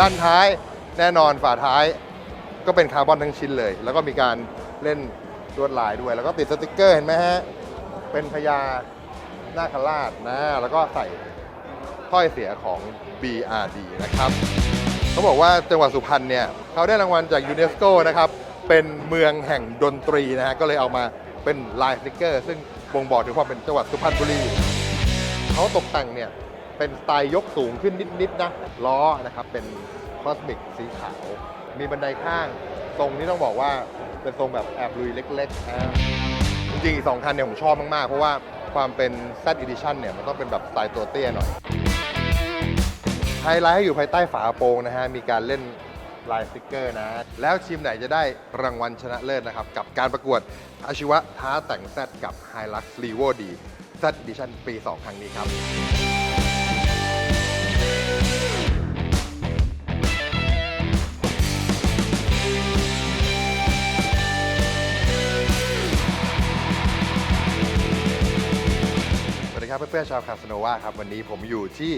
ด้านท้ายแน่นอนฝาท้ายก็เป็นคาร์บอนทั้งชิ้นเลย แล้วก็มีการเล่นลวดลายด้วย แล้วก็ติดสติกเกอร์เห็นไหมฮะ เป็นพญาหน้าคราชนะ แล้วก็ใส่ถ้อยเสียของ BRD นะครับ เขาบอกว่าจังหวัดสุพรรณเนี่ยเขาได้รางวัลจากยูเนสโกนะครับ เป็นเมืองแห่งดนตรีนะฮะ ก็เลยเอามาเป็นลายสติกเกอร์ ซึ่งบ่งบอกถึงความเป็นจังหวัดสุพรรณบุรีเขาตกแต่งเนี่ย เป็นสไตล์ยกสูงขึ้นนิดๆนะล้อนะครับเป็นคอสมิกสีขาว มีบันไดข้าง ทรงนี้ต้องบอกว่าเป็นทรงแบบแอบลุยเล็กๆจริงๆอีกสองคันเนี่ยผมชอบมากๆ เพราะว่าความเป็น Z Edition เนี่ยมันต้องเป็นแบบสไตล์ตัวเตี้ยหน่อยไฮไลท์ให้อยู่ภายใต้ฝาโปรงนะฮะ มีการเล่นลายสติกเกอร์นะ แล้วทีมไหนจะได้รางวัลชนะเลิศนะครับ กับการประกวดอาชีวะท้าแต่ง Z กับ Hilux Revo D Z Edition ปี 2 ครั้งนี้ครับ ครับเพื่อนๆชาวคาสโนวาครับวันนี้ผมอยู่ที่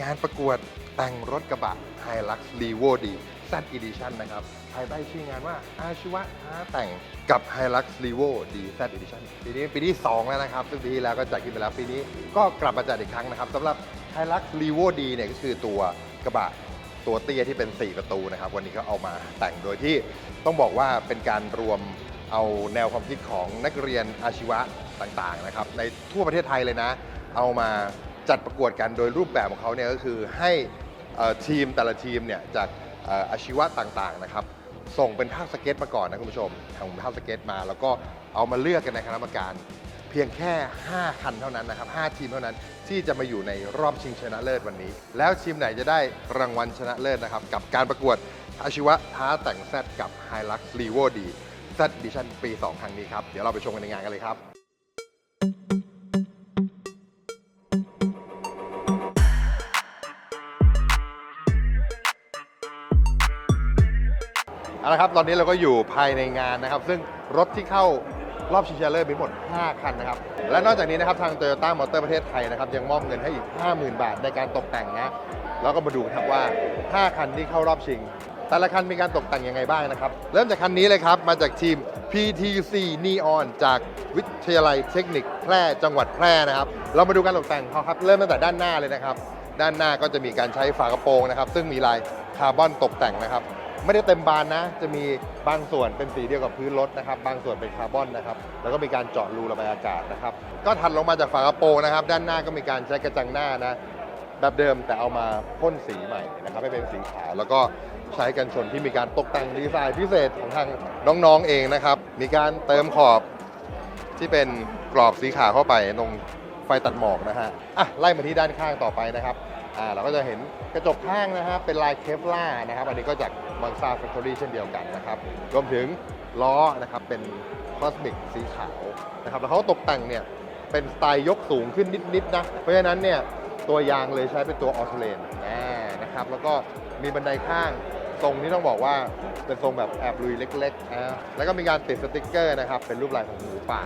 งานประกวดแต่งรถกระบะ Hilux Revo D Z Edition นะครับภายใต้ชื่องานว่าอาชีวะท้าแต่งกับ Hilux Revo D Z Edition ปีนี้ปีที่ 2 แล้วนะครับ ซึ่งปีที่แล้วก็จัดขึ้นไปแล้วปีนี้ก็กลับมาจัดอีกครั้งนะครับสำหรับ Hilux Revo D เนี่ยก็คือตัวกระบะตัวเตี้ยที่เป็น 4 ประตูนะครับ วันนี้ก็เอามาแต่งโดยที่ต้องบอกว่าเป็นการรวมเอาแนวความคิดของนักเรียนอาชีวะต่างๆนะครับในทั่วประเทศไทยเลยนะ เอามาจัดประกวดกันโดยรูปแบบของเขาเนี่ยก็คือให้ทีมแต่ละทีมเนี่ยจากอาชีวะต่างๆนะครับส่งเป็นภาพสเก็ตมาก่อนนะคุณผู้ชมทำภาพสเก็ตมา แล้วก็เอามาเลือกกันในคณะกรรมการ เพียงแค่ 5 คันเท่านั้นนะครับ5ทีมเท่านั้นที่จะมาอยู่ในรอบชิงชนะเลิศวันนี้ แล้วทีมไหนจะได้รางวัลชนะเลิศนะครับ กับการประกวดอาชีวะท้าแต่งแซดกับ Hilux Revo D Z Edition ปี 2 ครั้งนี้ครับ เดี๋ยวเราไปชมกันในงานกันเลยครับ เอาละครับ ตอนนี้เราก็อยู่ภายในงานนะครับ ซึ่งรถที่เข้ารอบชิงชนะเลิศมีหมด 5 คันนะครับ และนอกจากนี้นะครับ ทาง Toyota Motor ประเทศไทยนะครับ ยังมอบเงินให้อีก 50,000 บาทในการตกแต่งนะ แล้วก็มาดูครับว่า 5 คันที่เข้ารอบชิง แต่ละคันมีการตกแต่งยังไงบ้างนะครับ เริ่มจากคันนี้เลยครับ มาจากทีม PTC Neon จากวิทยาลัยเทคนิคแพร่จังหวัดแพร่นะครับ เรามาดูการตกแต่งเขาครับ เริ่มตั้งแต่ด้านหน้าเลยนะครับ ด้านหน้าก็จะมีการใช้ฝากระโปรงนะครับ ซึ่งมีลายคาร์บอนตกแต่งนะครับ ไม่ได้เต็มบานนะ จะมีบางส่วนเป็นสีเดียวกับพื้นรถนะครับ บางส่วนเป็นคาร์บอนนะครับ แล้วก็มีการเจาะรูระบายอากาศนะครับ ก็ถัดลงมาจากฝากระโปรงนะครับ ด้านหน้าก็มีการใช้กระจังหน้านะ แบบเดิมแต่เอามาพ่นสีใหม่นะครับให้เป็นสีขาว แล้วก็ใช้กันชนที่มีการตกแต่งดีไซน์พิเศษของทางน้องๆเองนะครับ มีการเติมขอบที่เป็นกรอบสีขาวเข้าไปตรงไฟตัดหมอกนะฮะ อะไล่มาที่ด้านข้างต่อไปนะครับ อ่าเราก็จะเห็นกระจกข้างนะฮะเป็นลายเคฟล่านะครับ อันนี้ก็จากมังซาแฟคทอรี่เช่นเดียวกันนะครับ รวมถึงล้อนะครับเป็นคอสมิกสีขาวนะครับ แล้วเขาตกแต่งเนี่ยเป็นสไตล์ยกสูงขึ้นนิดๆนะ เพราะฉะนั้นเนี่ยตัวยางเลยใช้เป็นตัวออโตรเลนนะครับ แล้วก็มีบันไดข้างทรงที่ต้องบอกว่าเป็นทรงแบบแอบลุยเล็กๆนะแล้วก็มีการติดสติกเกอร์นะครับ เป็นรูปลายของหมูป่า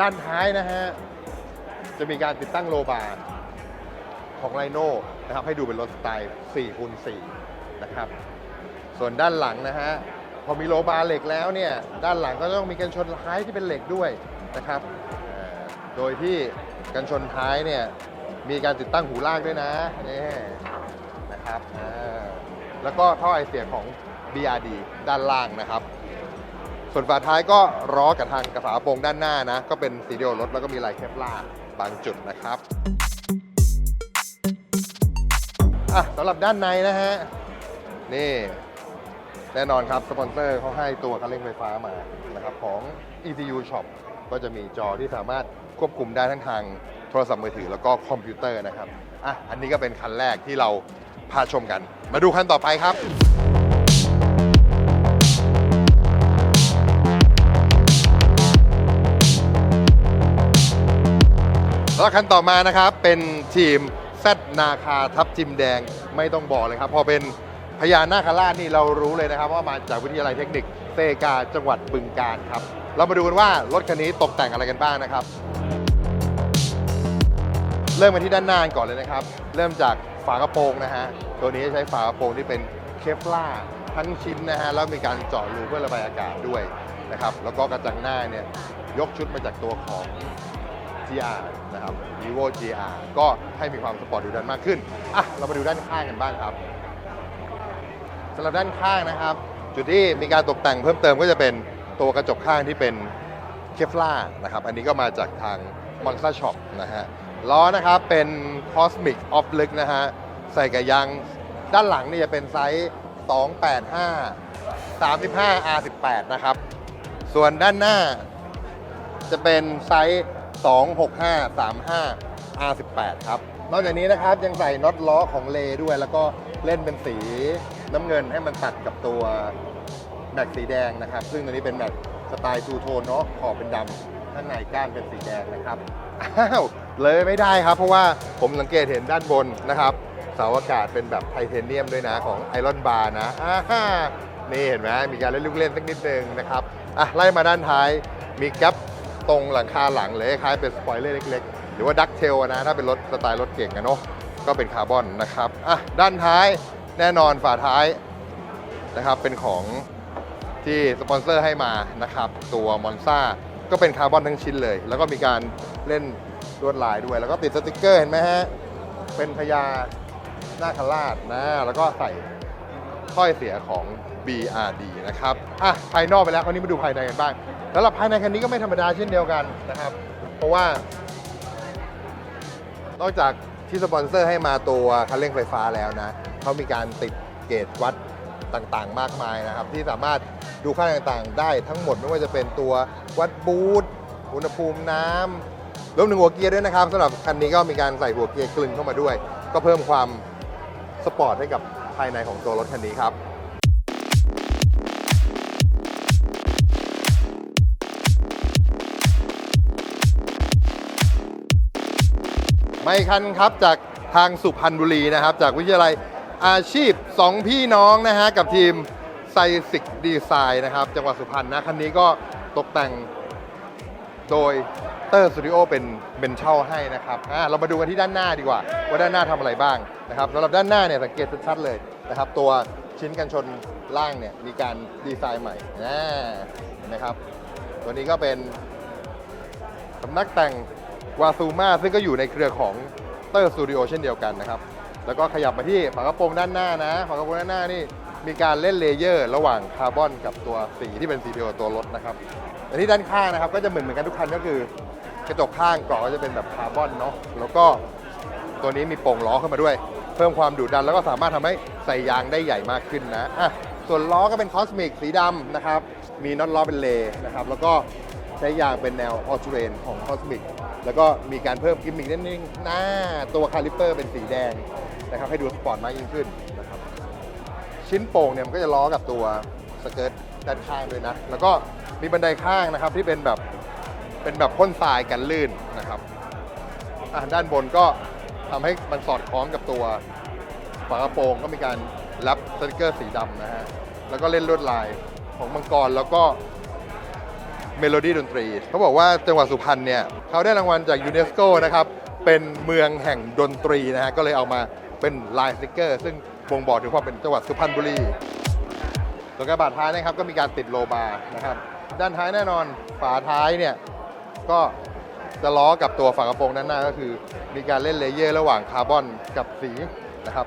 ด้านท้ายนะฮะจะมีการติดตั้งโลบาร์ ของไลโน่นะครับให้ดูเป็นรถสไตล์4คูณ4นะครับส่วนด้านหลังนะฮะพอมีโลบาร์เหล็กแล้วเนี่ยด้านหลังก็ต้องมีกันชนท้ายที่เป็นเหล็กด้วยนะครับโดยที่กันชนท้ายเนี่ยมีการติดตั้งหูลากด้วยนะนี่นะครับแล้วก็ท่อไอเสียของ BRD ด้านล่างนะครับ ส่วนฝาท้ายก็ล้อกับทางกระฝาโปรงด้านหน้านะ ก็เป็นสีเดียวรถแล้วก็มีลายเคปลาบางจุดนะครับ อะสำหรับด้านในนะฮะ นี่ แน่นอนครับ สปอนเซอร์เขาให้ตัวคันเร่งไฟฟ้ามานะครับของ ECU Shop ก็จะมีจอที่สามารถควบคุมได้ทั้งทางโทรศัพท์มือถือแล้วก็คอมพิวเตอร์นะครับ อะ อันนี้ก็เป็นคันแรกที่เราพาชมกัน มาดูคันต่อไปครับแล้วคันต่อมานะครับเป็นทีม แซดนาคาทับทิมแดงไม่ต้องบอกเลยครับ พอเป็นพญานาคราชนี่เรารู้เลยนะครับ ว่ามาจากวิทยาลัยเทคนิคเซกาจังหวัดบึงกาฬครับ เรามาดูกันว่ารถคันนี้ตกแต่งอะไรกันบ้างนะครับ เริ่มกันที่ด้านหน้าก่อนเลยนะครับ เริ่มจากฝากระโปรงนะฮะตัวนี้ใช้ฝากระโปรงที่เป็นเคฟลาทั้งชิ้นนะฮะแล้วมีการเจาะรูเพื่อระบายอากาศด้วยนะครับแล้วก็กระจังหน้าเนี่ยยกชุดมาจากตัวของ GR นะครับ Vivo GR ก็ให้มีความสปอร์ตดูดันมากขึ้นอะเรามาดูด้านข้างกันบ้างครับสำหรับด้านข้างนะครับ จุดที่มีการตกแต่งเพิ่มเติมก็จะเป็นตัวกระจกข้างที่เป็นเคฟล่านะครับ อันนี้ก็มาจากทางมัง s าช็อปนะฮะล้อนะครับเป็น Cosmic Off ลึกนะฮะใส่กับยางด้านหลังนี่จะเป็นไซส์ 285 35 R18 นะครับ ส่วนด้านหน้าจะเป็นไซส์ 265 35 R18 ครับ นอกจากนี้นะครับยังใส่น็อตล้อของเลด้วย แล้วก็เล่นเป็นสีน้ำเงินให้มันตัดกับตัวแม็กสีแดงนะครับ ซึ่งตัวนี้เป็นแม็กสไตล์ทูโทนเนาะขอบเป็นดำข้างในก้านเป็นสีแดงนะครับอ้าวเลยไม่ได้ครับ เพราะว่าผมสังเกตเห็นด้านบนนะครับเสาอากาศเป็นแบบไทเทเนียมด้วยนะของไอรอนบาร์นะนี่เห็นไหมมีการเล่นลูกเล่นสักนิดนึงนะครับอะไล่มาด้านท้ายมีแก๊ป ตรงหลังคาหลังเลยคล้ายเป็นสปอยเลอร์เล็กๆ หรือว่าดักเทลนะถ้าเป็นรถสไตล์รถเก่งอะเนาะก็เป็นคาร์บอนนะครับอะด้านท้ายแน่นอนฝาท้ายนะครับเป็นของที่สปอนเซอร์ให้มานะครับตัวมอนซ่าก็เป็นคาร์บอนทั้งชิ้นเลย แล้วก็มีการเล่นลวดลายด้วย แล้วก็ติดสติกเกอร์เห็นไหมฮะเป็นพญาหน้าคราชนะ แล้วก็ใส่ ถ้อยเสียของ BRD นะครับอะภายนอกไปแล้วคราวนี้มาดูภายในกันบ้างสำหรับภายในคันนี้ก็ไม่ธรรมดาเช่นเดียวกันนะครับ เพราะว่า นอกจากที่สปอนเซอร์ให้มาตัวคันเร่งไฟฟ้าแล้วนะเขามีการติดเกจวัดต่างๆ มากมายนะครับ ที่สามารถดูค่าต่างๆ ได้ทั้งหมดไม่ว่าจะเป็นตัววัดบูทอุณหภูมิน้ำรวมถึงหัวเกียร์ด้วยนะครับสำหรับคันนี้ก็มีการใส่หัวเกียร์กลึงเข้ามาด้วย ก็เพิ่มความสปอร์ตให้กับ ภายในของตัวรถคันนี้ครับไม่คันครับจากทางสุพรรณบุรีนะครับ จากวิทยาลัยอาชีพ 2 พี่น้องนะฮะกับทีมไซสิกดีไซน์นะครับ จังหวัดสุพรรณนะคันนี้ก็ตกแต่งโดย เตอร์สตูดิโอเป็นเป็นเช่าให้นะครับอ่าเรามาดูกันที่ด้านหน้าดีกว่า ว่าด้านหน้าทำอะไรบ้างนะครับสำหรับด้านหน้าเนี่ยสังเกตชัดๆเลยนะครับ ตัวชิ้นกันชนล่างเนี่ยมีการดีไซน์ใหม่นะนะครับ ตัวนี้ก็เป็นสำนักแต่งวาซูมาซึ่งก็อยู่ในเครือของเตอร์สตูดิโอเช่นเดียวกันนะครับ แล้วก็ขยับมาที่ฝากระโปรงด้านหน้านะฝากระโปรงด้านหน้านี่มีการเล่นเลเยอร์ ระหว่างคาร์บอนกับตัวสีที่เป็นสีเดียวตัวรถนะครับอันนี้ด้านข้างนะครับ ก็จะเหมือนเหมือนกันทุกคันก็คือ ระจกข้างกรอบก็จะเป็นแบบคาร์บอนเนาะแล้วก็ตัวนี้มีโป่งล้อเข้ามาด้วย เพิ่มความดุดันแล้วก็สามารถทำให้ใส่ยางได้ใหญ่มากขึ้นนะอะส่วนล้อก็เป็นคอสมิกสีดำนะครับ มีน็อตล้อเป็นเลนะครับ แล้วก็ใช้ยางเป็นแนวออ t ูเรนของ Cosmic แล้วก็มีการเพิ่มกิมมิคนิดนึงหน้าตัวคาลิปเปอร์เป็นสีแดงนะครับ ให้ดูสปอร์ตมากยิ่งขึ้นนะครับ ชิ้นโป่งเนี่ยมันก็จะล้อกับตัวสเกิร์ตด้านข้างด้วยนะ แล้วก็มีบันไดข้างนะครับที่เป็นแบบ เป็นแบบพ่นทรายกันลื่นนะครับอะด้านบนก็ทำให้มันสอดคล้องกับตัวฝากระโปรงก็มีการรับสติกเกอร์สีดำนะฮะแล้วก็เล่นลวดลายของมังกรแล้วก็เมโลดี้ดนตรี เขาบอกว่าจังหวัดสุพรรณเนี่ยเขาได้รางวัลจากยูเนสโกนะครับ เป็นเมืองแห่งดนตรีนะฮะก็เลยเอามาเป็นลายสติกเกอร์ ซึ่งบ่งบอกถึงความเป็นจังหวัดสุพรรณบุรีส่วกระบะท้ายนะครับก็มีการติดโลบาร์นะครับ ด้านท้ายแน่นอนฝาท้ายเนี่ย ก็จะล้อกับตัวฝากระโปรงด้านหน้าก็คือ มีการเล่นเลเยอร์ระหว่างคาร์บอนกับสีนะครับ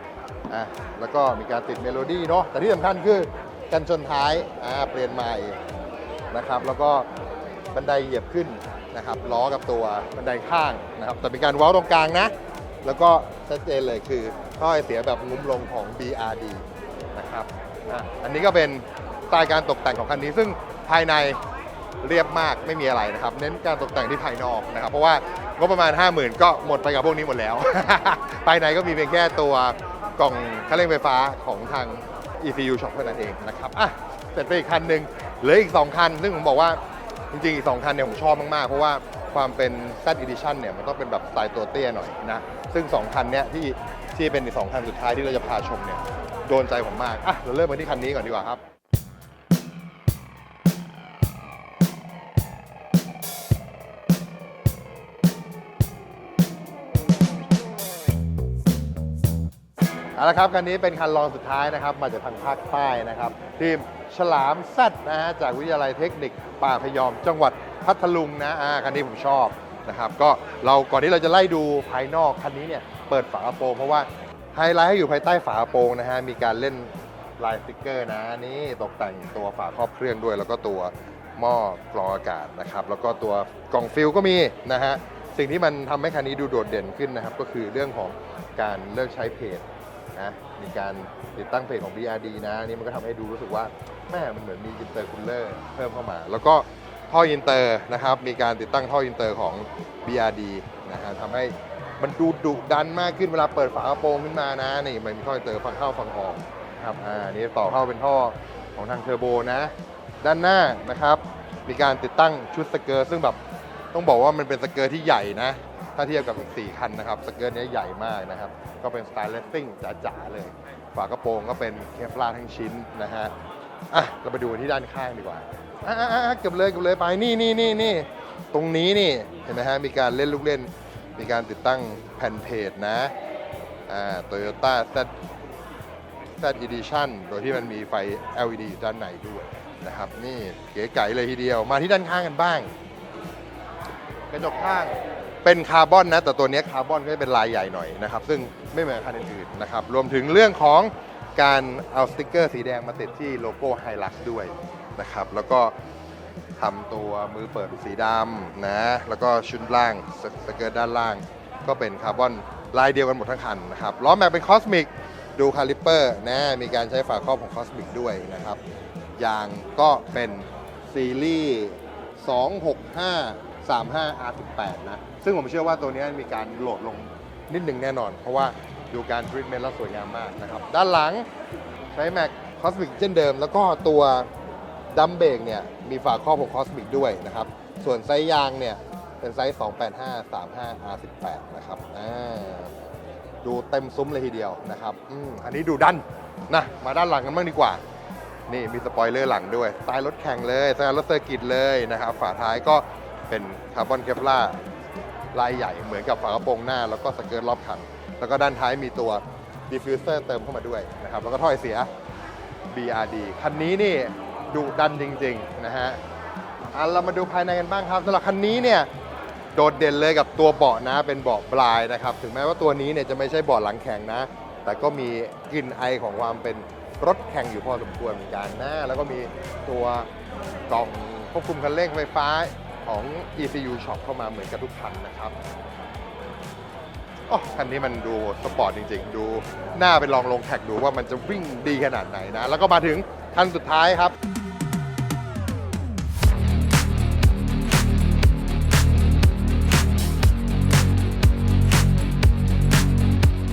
อะแล้วก็มีการติดเมโลดี้เนาะแต่ที่สำคัญคือกันชนท้ายอ่าเปลี่ยนใหม่นะครับ แล้วก็บันไดเหยียบขึ้นนะครับล้อกับตัวบันไดข้างนะครับ แต่มีการเว้าตรงกลางนะ แล้วก็ชัดเจนเลยคือท่อไอเสียแบบงุ้มลงของ BRD นะครับอะอันนี้ก็เป็นสไตล์การตกแต่งของคันนี้ซึ่งภายใน เรียบมากไม่มีอะไรนะครับ เน้นการตกแต่งที่ภายนอกนะครับ เพราะว่างบประมาณ 50,000 ก็หมดไปกับพวกนี้หมดแล้ว ภายในก็มีเพียงแค่ตัวกล่องคันเร่งไฟฟ้าของทาง ECU Shop เท่านั้นเองนะครับอะเสร็จไปอีกคันหนึ่งเหลืออีก 2 คัน ซึ่งผมบอกว่าจริงๆ อีก 2 คันเนี่ยผมชอบมากๆ เพราะว่าความเป็น Z Edition เนี่ยมันต้องเป็นแบบสไตล์ตัวเตี้ยหน่อยนะ ซึ่ง 2 คันเนี้ยที่ที่เป็นอีกสองคันสุดท้ายที่เราจะพาชมเนี่ยโดนใจผมมากอะเราเริ่มกันที่คันนี้ก่อนดีกว่าครับ ละครับคันนี้เป็นคันรองสุดท้ายนะครับ มาจากทางภาคใต้นะครับ ทีมฉลามแซดนะฮะจากวิทยาลัยเทคนิคป่าพยอม จังหวัดพัทลุงนะอ่าคันนี้ผมชอบนะครับ ก็เราก่อนที่เราจะไล่ดูภายนอกคันนี้เนี่ยเปิดฝากระโปรงเพราะว่าไฮไลท์ให้อยู่ภายใต้ฝากระโปรงนะฮะมีการเล่นลายสติกเกอร์นะนี่ตกแต่งตัวฝาครอบเครื่องด้วย แล้วก็ตัวหม้อกรองอากาศนะครับ แล้วก็ตัวกล่องฟิลก็มีนะฮะสิ่งที่มันทำให้คันนี้ดูโดดเด่นขึ้นนะครับ ก็คือเรื่องของการเลิกใช้เพจ นะมีการติดตั้งเพจของ BRD นะนี่มันก็ทำให้ดูรู้สึกว่าแม่มันเหมือนมีอินเตอร์คูลเลอร์เพิ่มเข้ามา แล้วก็ท่ออินเตอร์นะครับมีการติดตั้งท่ออินเตอร์ของ BRD นะฮะทำให้มันดูดุดันมากขึ้นเวลาเปิดฝากระโปรงขึ้นมานะนี่มันมีท่ออินเตอร์ฝั่งเข้าฝั่งออกนะครับอ่านี่ต่อเข้าเป็นท่อของทางเทอร์โบนะ ด้านหน้านะครับ มีการติดตั้งชุดสเกอร์ซึ่งแบบต้องบอกว่ามันเป็นสเกอร์ที่ใหญ่นะ ถ้าเทียบกับอีก 4 คันนะครับสเกิร์ตเนี้ยใหญ่มากนะครับ ก็เป็นสไตล์เลสซิ่งจ๋าๆเลย ฝากระโปรงก็เป็นเคฟลาร์ทั้งชิ้นนะฮะอะเราไปดูที่ด้านข้างดีกว่าอะอะอะเก็บเลยเก็บเลยไปนี่นี่นี่นี่ตรงนี้นี่เห็นไหมฮะมีการเล่นลูกเล่น มีการติดตั้งแผ่นเพจนะอ่าโตโยต้า Z Z Edition โดยที่มันมีไฟ LED อยู่ด้านในด้วยนะครับ นี่เก๋ไก๋เลยทีเดียวมาที่ด้านข้างกันบ้าง กระจกข้าง เป็นคาร์บอนนะ แต่ตัวนี้คาร์บอนก็จะเป็นลายใหญ่หน่อยนะครับ ซึ่งไม่เหมือนคันอื่นๆนะครับ รวมถึงเรื่องของการเอาสติกเกอร์สีแดงมาติดที่โลโก้ไฮลักด้วยนะครับ แล้วก็ทำตัวมือเปิดสีดำนะ แล้วก็ชุดล่างสสเกิร์ตด้านล่าง ก็เป็นคาร์บอนลายเดียวกันหมดทั้งคันนะครับ ล้อแม็กเป็นคอสมิก ดูคาลิปเปอร์นะ มีการใช้ฝาครอบของคอสมิกด้วยนะครับ ยางก็เป็นซีรีส์ 265 35 R18 นะ ซึ่งผมเชื่อว่าตัวนี้มีการโหลดลงนิดหนึ่งแน่นอน เพราะว่าดูการทรีทเมนต์แล้วสวยงามมากนะครับ ด้านหลังใช้แม็กคอสมิกเช่นเดิม แล้วก็ตัวดัมเบรกเนี่ย มีฝาครอบของคอสมิกด้วยนะครับ ส่วนไซส์ยางเนี่ย เป็นไซส์ 285 35 R18 นะครับดูเต็มซุ้มเลยทีเดียวนะครับออันนี้ดูดันนะ มาด้านหลังกันบ้างดีกว่า นี่มีสปอยเลอร์หลังด้วยสไตล์รถแข่งเลยสไตล์รถเซอร์กิตเลยนะครับ ฝาท้ายก็ เป็นคาร์บอนเคปลาลายใหญ่เหมือนกับฝากระโปรงหน้า แล้วก็สเกิร์ตรอบคัน แล้วก็ด้านท้ายมีตัวดิฟฟิวเซอร์เติมเข้ามาด้วยนะครับ แล้วก็ถ้อยเสีย BRD คันนี้นี่ดุดันจริง ๆ นะฮะอะเรามาดูภายในกันบ้างครับสำหรับคันนี้เนี่ยโดดเด่นเลยกับตัวเบาะนะเป็นเบาะปลายนะครับ ถึงแม้ว่าตัวนี้เนี่ยจะไม่ใช่เบาะหลังแข็งนะ แต่ก็มีกลิ่นไอของความเป็นรถแข่งอยู่พอสมควรเหมือนกันนะแล้วก็มีตัวกล่องควบคุมคันเร่งไฟฟ้า ของ ECU Shop เข้ามาเหมือนกับทุกคันนะครับโอ้คันนี้มันดูสปอร์ตจริง ๆ ดูหน้าไปลองลงแท็กดูว่ามันจะวิ่งดีขนาดไหนนะ แล้วก็มาถึงคันสุดท้ายครับ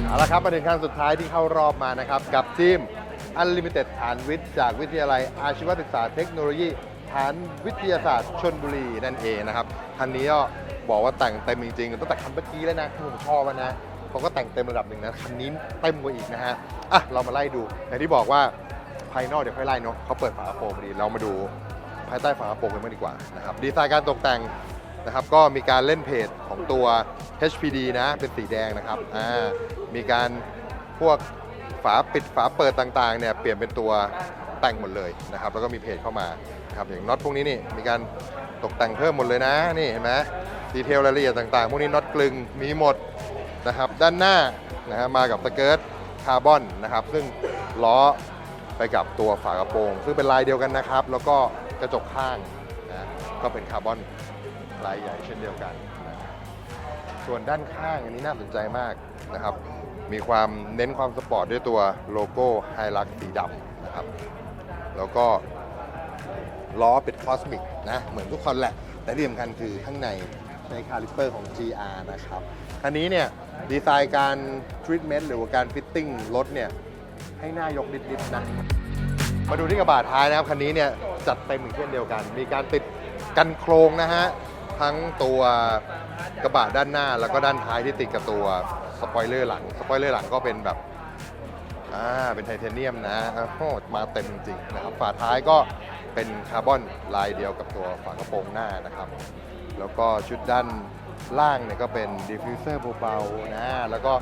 เอาละครับมาถึงขั้นสุดท้ายที่เข้ารอบมานะครับ กับทีม Unlimited ฐานวิทย์จากวิทยาลัยอาชีวศึกษาเทคโนโลยี ฐานวิทยาศาสตร์ชนบุรีนั่นเองนะครับคันนี้ก็บอกว่าแต่งเต็มจริงๆตั้งแต่คันเมื่อกี้แล้วนะที่ผมชอบอะนะเขาก็แต่งเต็มระดับหนึ่งนะคันนี้เต็มกว่าอีกนะฮะอะเรามาไล่ดูอย่างที่บอกว่าภายนอกเดี๋ยวค่อยไล่เนาะเขาเปิดฝากระโปรงพอดีเรามาดูภายใต้ฝากระโปรงกันบ้างดีกว่านะครับดีไซน์การตกแต่งนะครับก็มีการเล่นเพจของตัว HPD นะเป็นสีแดงนะครับอ่ามีการพวกฝาปิดฝาเปิดต่างๆเนี่ยเปลี่ยนเป็นตัวแต่งหมดเลยนะครับแล้วก็มีเพจเข้ามา ครับอย่างน็อตพวกนี้นี่มีการตกแต่งเพิ่มหมดเลยนะนี่เห็นไหมดีเทลรายละเอียดต่างๆ พวกนี้น็อตกลึงมีหมดนะครับด้านหน้านะฮะมากับสเกิร์ตคาร์บอนนะครับซึ่งล้อไปกับตัวฝากระโปรง ซึ่งเป็นลายเดียวกันนะครับ แล้วก็กระจกข้างนะก็เป็นคาร์บอนลายใหญ่เช่นเดียวกันนะส่วนด้านข้างอันนี้น่าสนใจมากนะครับ มีความเน้นความสปอร์ตด้วยตัวโลโก้ไฮลักสีดำนะครับ แล้วก็ ล้อเป็นคอสมิกนะ เหมือนทุกคนแหละ แต่ที่สำคัญคือข้างในใช้คาลิปเปอร์ของ GR นะครับอันนี้เนี่ยดีไซน์การทรีทเมนต์หรือว่าการฟิตติ้งรถเนี่ยให้หน้ายกนิดๆนะ มาดูที่กระบะท้ายนะครับ คันนี้เนี่ยจัดเต็มอีกเช่นเดียวกัน มีการติดกันโครงนะฮะ ทั้งตัวกระบะด้านหน้าแล้วก็ด้านท้ายที่ติดกับตัวสปอยเลอร์หลัง สปอยเลอร์หลังก็เป็นแบบอ่าเป็นไทเทเนียมนะโอ้มาเต็มจริงๆนะครับ ฝาท้ายก็ เป็นคาร์บอนลายเดียวกับตัวฝากระโปรงหน้านะครับ แล้วก็ชุดด้านล่างเนี่ยก็เป็นดิฟฟิวเซอร์เบาๆนะ แล้วก็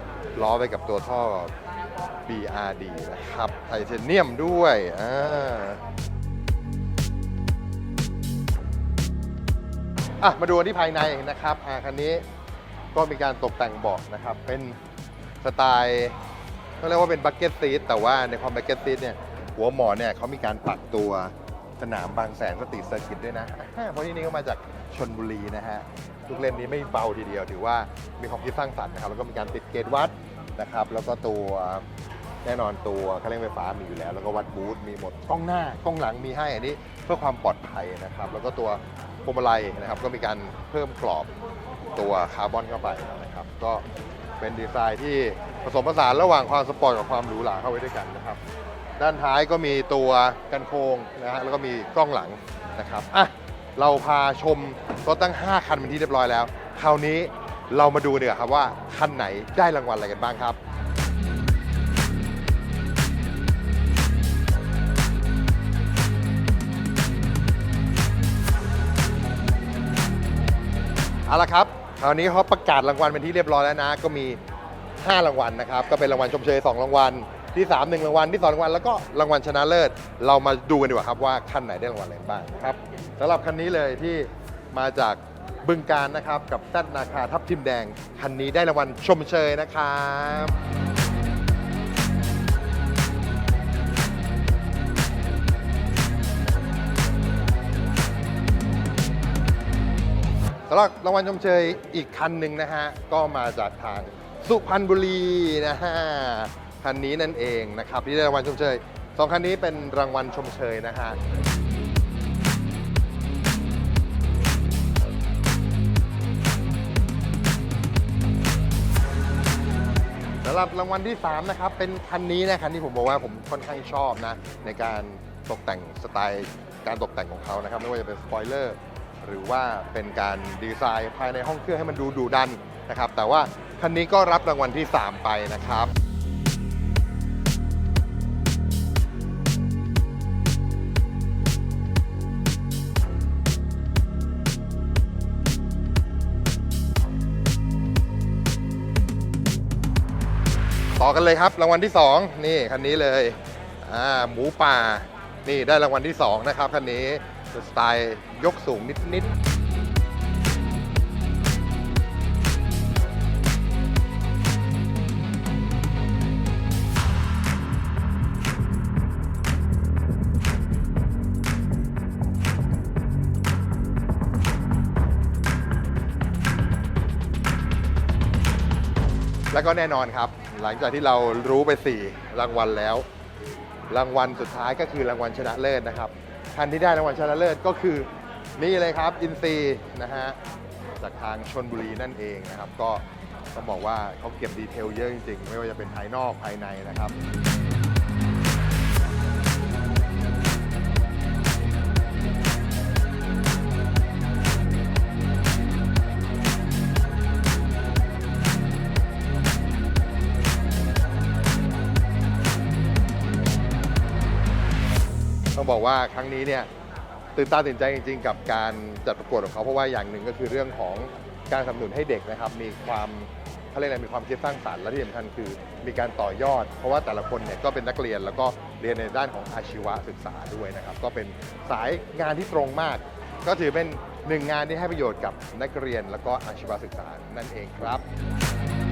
ล้อไปกับตัวท่อ BRD นะครับ ไทเทเนียมด้วยอ่าอะมาดูที่ภายในนะครับอ่าคันนี้ก็มีการตกแต่งเบาะนะครับ เป็นสไตล์ก็เรียกว่าเป็นบักเก็ตซีทแต่ว่าในความบักเก็ตซีทเนี่ย หัวหมอนเนี่ยเขามีการปักตัว สนามบางแสนสตรีทเซอร์กิตด้วยนะเพราะที่นี่ก็มาจากชนบุรีนะฮะทุกเล่มนี้ไม่เบาทีเดียว ถือว่ามีความคิดสร้างสรรค์นะครับ แล้วก็มีการติดเกจวัดนะครับ แล้วก็ตัวแน่นอนตัวเครื่องเล่นไฟฟ้ามีอยู่แล้ว แล้วก็วัดบูทมีหมดกล้องหน้ากล้องหลังมีให้อันนี้เพื่อความปลอดภัยนะครับ แล้วก็ตัวพวงมาลัยนะครับ ก็มีการเพิ่มกรอบตัวคาร์บอนเข้าไปนะครับ ก็เป็นดีไซน์ที่ผสมผสานระหว่างความสปอร์ตกับความหรูหราเข้าไว้ด้วยกันนะครับ ด้านท้ายก็มีตัวกันโค้งนะฮะแล้วก็มีกล้องหลังนะครับอะเราพาชมรถตั้ง 5 คันเป็นที่เรียบร้อยแล้ว คราวนี้เรามาดูเนีกว่ยครับว่าคันไหนได้รางวัลอะไรกันบ้างครับเอาละครับคราวนี้เขาประกาศรางวัลเป็นที่เรียบร้อยแล้วนะ ก็มี 5 รางวัลนะครับ ก็เป็นรางวัลชมเชย 2 รางวัล ที่3 1รางวัลที่2รางวัลแล้วก็รางวัลชนะเลิศ เรามาดูกันดีกว่าครับว่าคันไหนได้รางวัลอะไรบ้างนะครับสำหรับคันนี้เลยที่มาจากบึงการนะครับกับแซดนาคาทับทิมแดงคันนี้ได้รางวัลชมเชยนะครับสำหรับรางวัลชมเชยอีกคันหนึ่งนะฮะก็มาจากทางสุพรรณบุรีนะฮะ คันนี้นั่นเองนะครับที่ได้รางวัลชมเชยสองคันนี้เป็นรางวัลชมเชยนะฮะสำหรับรางวัลที่ 3 นะครับ เป็นคันนี้นะคันที่ผมบอกว่าผมค่อนข้างชอบนะ ในการตกแต่งสไตล์การตกแต่งของเขานะครับ ไม่ว่าจะเป็นสปอยเลอร์หรือว่าเป็นการดีไซน์ภายในห้องเครื่องให้มันดูดุดันนะครับ แต่ว่าคันนี้ก็รับรางวัลที่ 3 ไปนะครับ ต่อกันเลยครับรางวัลที่ 2 นี่คันนี้เลยอ่าหมูป่า นี่ได้รางวัลที่ 2 นะครับคันนี้สไตล์ยกสูงนิดๆ แล้วก็แน่นอนครับ หลังจากที่เรารู้ไป 4 รางวัลแล้ว รางวัลสุดท้ายก็คือรางวัลชนะเลิศนะครับท่านที่ได้รางวัลชนะเลิศก็คือนี่เลยครับ อินซีนะฮะจากทางชนบุรีนั่นเองนะครับ ก็ต้องบอกว่าเขาเก็บดีเทลเยอะจริงๆ ไม่ว่าจะเป็นภายนอกภายในนะครับ บอกว่าครั้งนี้เนี่ยตื่นตาตื่นใจจริง ๆ กับการจัดประกวดของเขาเพราะว่าอย่างหนึ่งก็คือเรื่องของการสนับสนุนให้เด็กนะครับ มีความเขาเรียกอะไรมีความคิดสร้างสรรค์และที่สำคัญคือมีการต่อยอด เพราะว่าแต่ละคนเนี่ยก็เป็นนักเรียนแล้วก็เรียนในด้านของอาชีวศึกษาด้วยนะครับ ก็เป็นสายงานที่ตรงมาก ก็ถือเป็นหนึ่งงานที่ให้ประโยชน์กับนักเรียนแล้วก็อาชีวศึกษานั่นเองครับ